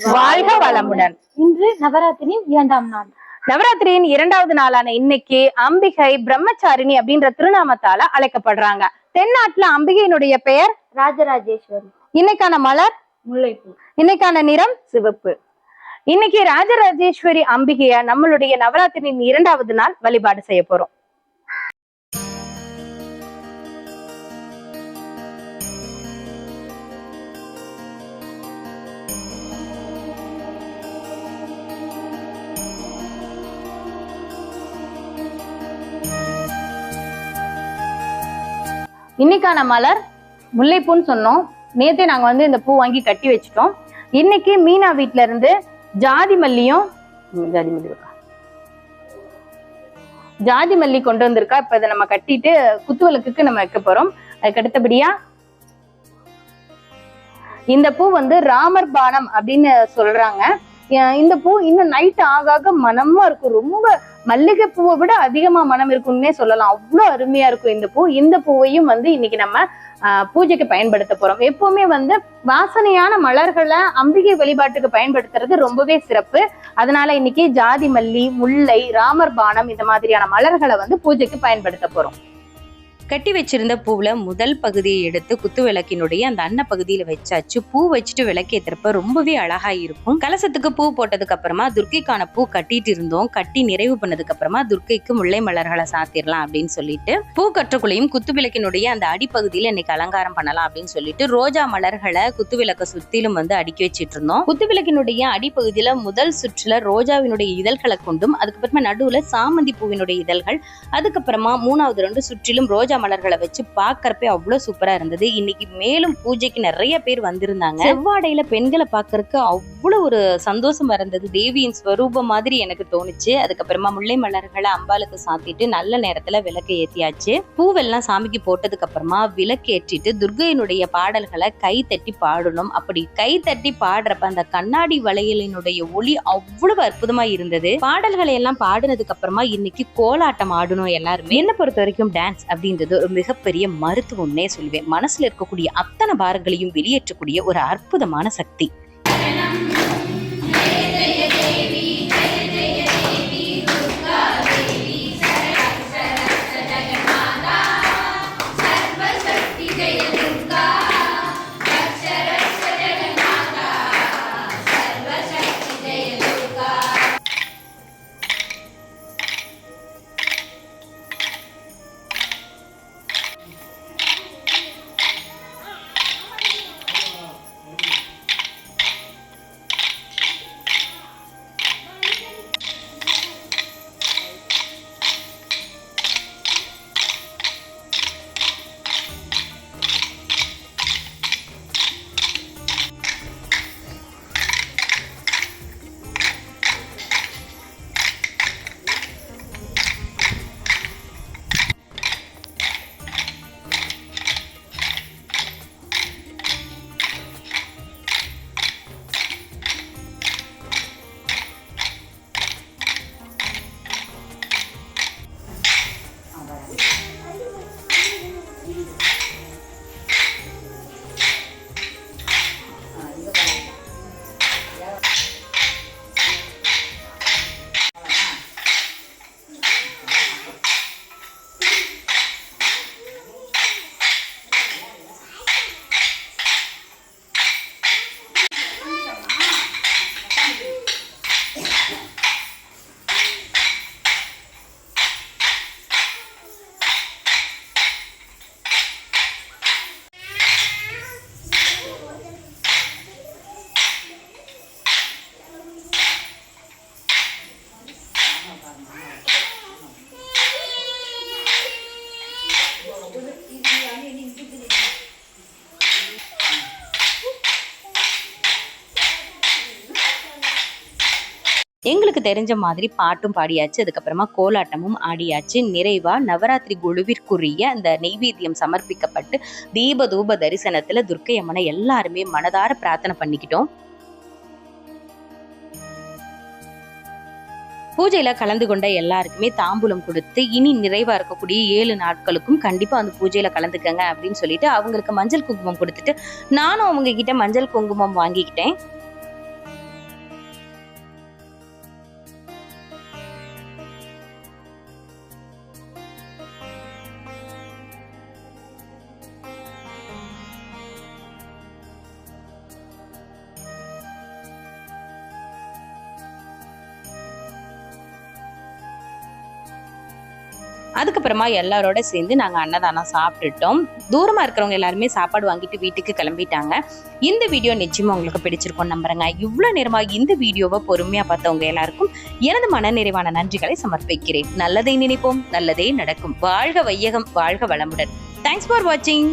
வாழ்க வளமுடன். இன்று நவராத்திரியின் இரண்டாம் நாள். நவராத்திரியின் இரண்டாவது நாளான இன்னைக்கு அம்பிகை பிரம்மச்சாரிணி அப்படின்ற திருநாமத்தால அழைக்கப்படுறாங்க. தென்னாட்டுல அம்பிகையினுடைய பெயர்? ராஜராஜேஸ்வரி. இன்னைக்கான மலர்? முல்லைப்பூ. இன்னைக்கான நிறம்? சிவப்பு. இன்னைக்கு ராஜராஜேஸ்வரி அம்பிகைய நம்மளுடைய நவராத்திரியின் இரண்டாவது நாள் வழிபாடு செய்ய போறோம். இன்னைக்கான மலர் முல்லைப்பூன்னு சொன்னோம். நேத்தே நாங்க வந்து இந்த பூ வாங்கி கட்டி வச்சுட்டோம். இன்னைக்கு மீனா வீட்ல இருந்து ஜாதி மல்லியும் ஜாதி மல்லி ஜாதி மல்லி கொண்டு வந்திருக்கா. இப்ப இதை நம்ம கட்டிட்டு குத்துவிளக்குக்கு நம்ம வைக்க போறோம். அதுக்கு அடுத்தபடியா இந்த பூ வந்து ராமர் பானம் அப்படின்னு சொல்றாங்க. இந்த பூ இன்னும் நைட் ஆக ஆக மனமா இருக்கும். ரொம்ப மல்லிகை பூவை விட அதிகமா மனம் இருக்கும்னே சொல்லலாம். அவ்வளோ அருமையா இருக்கும் இந்த பூ. இந்த பூவையும் வந்து இன்னைக்கு நம்ம ஆஹ், பூஜைக்கு பயன்படுத்த போறோம். எப்பவுமே வந்து வாசனையான மலர்களை அம்பிகை வழிபாட்டுக்கு பயன்படுத்துறது ரொம்பவே சிறப்பு. அதனால இன்னைக்கு ஜாதி மல்லி முல்லை ராமர் பானம் இந்த மாதிரியான மலர்களை வந்து பூஜைக்கு பயன்படுத்த போறோம். கட்டி வச்சிருந்த பூவில் முதல் பகுதியை எடுத்து குத்து விளக்கினுடைய அந்த அன்ன பகுதியில வச்சாச்சு. பூ வச்சுட்டு விளக்கேத்துறப்ப ரொம்பவே அழகா இருக்கும். கலசத்துக்கு பூ போட்டதுக்கு அப்புறமா துர்க்கைக்கான பூ கட்டிட்டு இருந்தோம். கட்டி நிறைவு பண்ணதுக்கு அப்புறமா துர்க்கைக்கு முல்லை மலர்களை சாத்திரலாம் அப்படின்னு சொல்லிட்டு பூ கற்றக்குள்ளையும் குத்து விளக்கினுடைய அந்த அடிப்பகுதியில் இன்னைக்கு அலங்காரம் பண்ணலாம் அப்படின்னு சொல்லிட்டு ரோஜா மலர்களை குத்து விளக்க சுத்திலும் வந்து அடுக்கி வச்சிட்டு இருந்தோம். குத்து விளக்கினுடைய அடிப்பகுதியில் முதல் சுற்றுல ரோஜாவினுடைய இதழ்களை கொண்டும் அதுக்கப்புறமா நடுவுல சாமந்தி பூவினுடைய இதழ்கள் அதுக்கப்புறமா மூணாவது ரெண்டு சுற்றிலும் ரோஜா மலர்களை வச்சு பார்க்கறப்ப அவ்வளவு சூப்பரா இருந்தது. இன்னைக்கு மேலும் பூஜைக்கு நிறைய பேர் வந்திருந்தாங்க. செவ்வாடையில பெண்களை பார்க்கறதுக்கு அவ்வளோ ஒரு சந்தோஷமாக இருந்தது தேவியின் ஸ்வரூபம் மாதிரி எனக்கு தோணுச்சு. அதுக்கப்புறமா முல்லை மலர்களை அம்பாளுக்கு சாத்திட்டு நல்ல நேரத்தில் விளக்கு ஏற்றியாச்சு பூவெல்லாம் சாமிக்கு போட்டதுக்கு அப்புறமா விளக்கு ஏற்றிட்டு துர்கையினுடைய பாடல்களை கை தட்டி பாடணும். அப்படி கை தட்டி பாடுறப்ப அந்த கண்ணாடி வளையலினுடைய ஒளி அவ்வளவு அற்புதமா இருந்தது. பாடல்களை எல்லாம் பாடினதுக்கு அப்புறமா இன்னைக்கு கோலாட்டம் ஆடணும் எல்லாருமே. என்ன பொறுத்த வரைக்கும் டான்ஸ் அப்படின்றது ஒரு மிகப்பெரிய மருத்துவம்னே சொல்லுவேன். மனசுல இருக்கக்கூடிய அத்தனை பாரங்களையும் வெளியேற்றக்கூடிய ஒரு அற்புதமான சக்தி. எங்களுக்கு தெரிஞ்ச மாதிரி பாட்டும் பாடியாச்சு அதுக்கப்புறமா கோலாட்டமும் ஆடியாச்சு. நிறைவா நவராத்திரி குழுவிற்குரிய அந்த நெய்வேத்தியம் சமர்ப்பிக்கப்பட்டு தீப தூப தரிசனத்துல துர்க்கை அம்மனை எல்லாருமே மனதார பிரார்த்தனை பண்ணிக்கிட்டோம். பூஜையில கலந்து கொண்ட எல்லாருக்குமே தாம்பூலம் கொடுத்து இனி நிறைவா இருக்கக்கூடிய ஏழு நாட்களுக்கும் கண்டிப்பா அந்த பூஜையில கலந்துக்கங்க அப்படின்னு சொல்லிட்டு அவங்களுக்கு மஞ்சள் குங்குமம் கொடுத்துட்டு நானும் அவங்க கிட்ட மஞ்சள் குங்குமம் வாங்கிக்கிட்டேன். அதுக்கப்புறமா எல்லாரோட சேர்ந்து நாங்கள் அன்னதானம் சாப்பிட்டுட்டோம். தூரமாக இருக்கிறவங்க எல்லாருமே சாப்பாடு வாங்கிட்டு வீட்டுக்கு கிளம்பிட்டாங்க. இந்த வீடியோ நிச்சயமாக உங்களுக்கு பிடிச்சிருக்கோம் நம்புறேங்க. இவ்வளோ நேரமாக இந்த வீடியோவை பொறுமையாக பார்த்தவங்க எல்லாருக்கும் எனது மனநிறைவான நன்றிகளை சமர்ப்பிக்கிறேன். நல்லதை நினைப்போம் நல்லதே நடக்கும். வாழ்க வையகம் வாழ்க வளமுடன். தேங்க்ஸ் ஃபார் வாட்சிங்